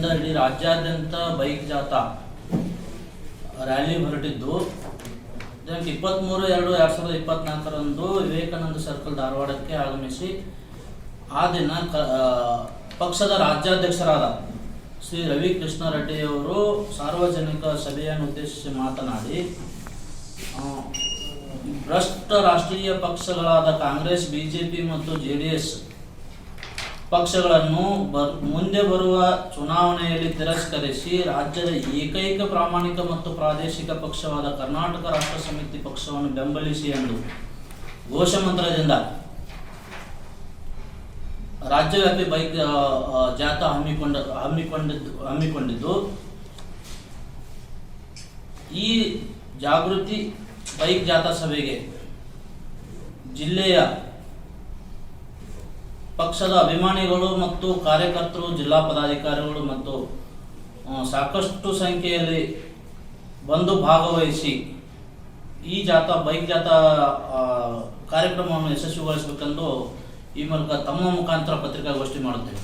ವತಿಯಿಂದ ಇಡೀ ರಾಜ್ಯಾದ್ಯಂತ ಬೈಕ್ ಜಾಥಾ ರ್ಯಾಲಿ ಹೊರಟಿದ್ದು. ದಿನಾಂಕ ಇಪ್ಪತ್ತ್ಮೂರು ಎರಡು ಎರಡು ಸಾವಿರದ ಇಪ್ಪತ್ನಾಲ್ಕರಂದು ವಿವೇಕಾನಂದ ಸರ್ಕಲ್ ಧಾರವಾಡಕ್ಕೆ ಆಗಮಿಸಿ ಆ ದಿನ ಕ ಪಕ್ಷದ ರಾಜ್ಯಾಧ್ಯಕ್ಷರಾದ ಶ್ರೀ ರವಿ ಕೃಷ್ಣ ರೆಡ್ಡಿಯವರು ಸಾರ್ವಜನಿಕ ಸಭೆಯನ್ನು ಉದ್ದೇಶಿಸಿ ಮಾತನಾಡಿ ಭ್ರಷ್ಟ ರಾಷ್ಟ್ರೀಯ ಪಕ್ಷಗಳಾದ ಕಾಂಗ್ರೆಸ್, ಬಿಜೆಪಿ ಮತ್ತು ಜೆ ಡಿ ಎಸ್ ಪಕ್ಷಗಳನ್ನು ಮುಂದೆ ಬರುವ ಚುನಾವಣೆಯಲ್ಲಿ ತಿರಸ್ಕರಿಸಿ ರಾಜ್ಯದ ಏಕೈಕ ಪ್ರಾಮಾಣಿಕ ಮತ್ತು ಪ್ರಾದೇಶಿಕ ಪಕ್ಷವಾದ ಕರ್ನಾಟಕ ರಾಷ್ಟ್ರ ಸಮಿತಿ ಪಕ್ಷವನ್ನು ಬೆಂಬಲಿಸಿ ಎಂದು ಘೋಷಮಂತ್ರದಿಂದ ರಾಜ್ಯವ್ಯಾಪಿ ಬೈಕ್ ಜಾಥಾ ಹಮ್ಮಿಕೊಂಡ ಹಮ್ಮಿಕೊಂಡಿದ್ದು ಹಮ್ಮಿಕೊಂಡಿದ್ದು. ಈ ಜಾಗೃತಿ ಬೈಕ್ ಜಾಥಾ ಸಭೆಗೆ ಜಿಲ್ಲೆಯ ಪಕ್ಷದ ಅಭಿಮಾನಿಗಳು ಮತ್ತು ಕಾರ್ಯಕರ್ತರು, ಜಿಲ್ಲಾ ಪದಾಧಿಕಾರಿಗಳು ಮತ್ತು ಸಾಕಷ್ಟು ಸಂಖ್ಯೆಯಲ್ಲಿ ಬಂದು ಭಾಗವಹಿಸಿ ಈ ಜಾಥಾ ಬೈಕ್ ಜಾಥಾ ಕಾರ್ಯಕ್ರಮವನ್ನು ಯಶಸ್ವಿಗೊಳಿಸಬೇಕೆಂದು ಈ ಮೂಲಕ ತಮ್ಮ ಮುಖಾಂತರ ಪತ್ರಿಕಾಗೋಷ್ಠಿ ಮಾಡುತ್ತೇವೆ.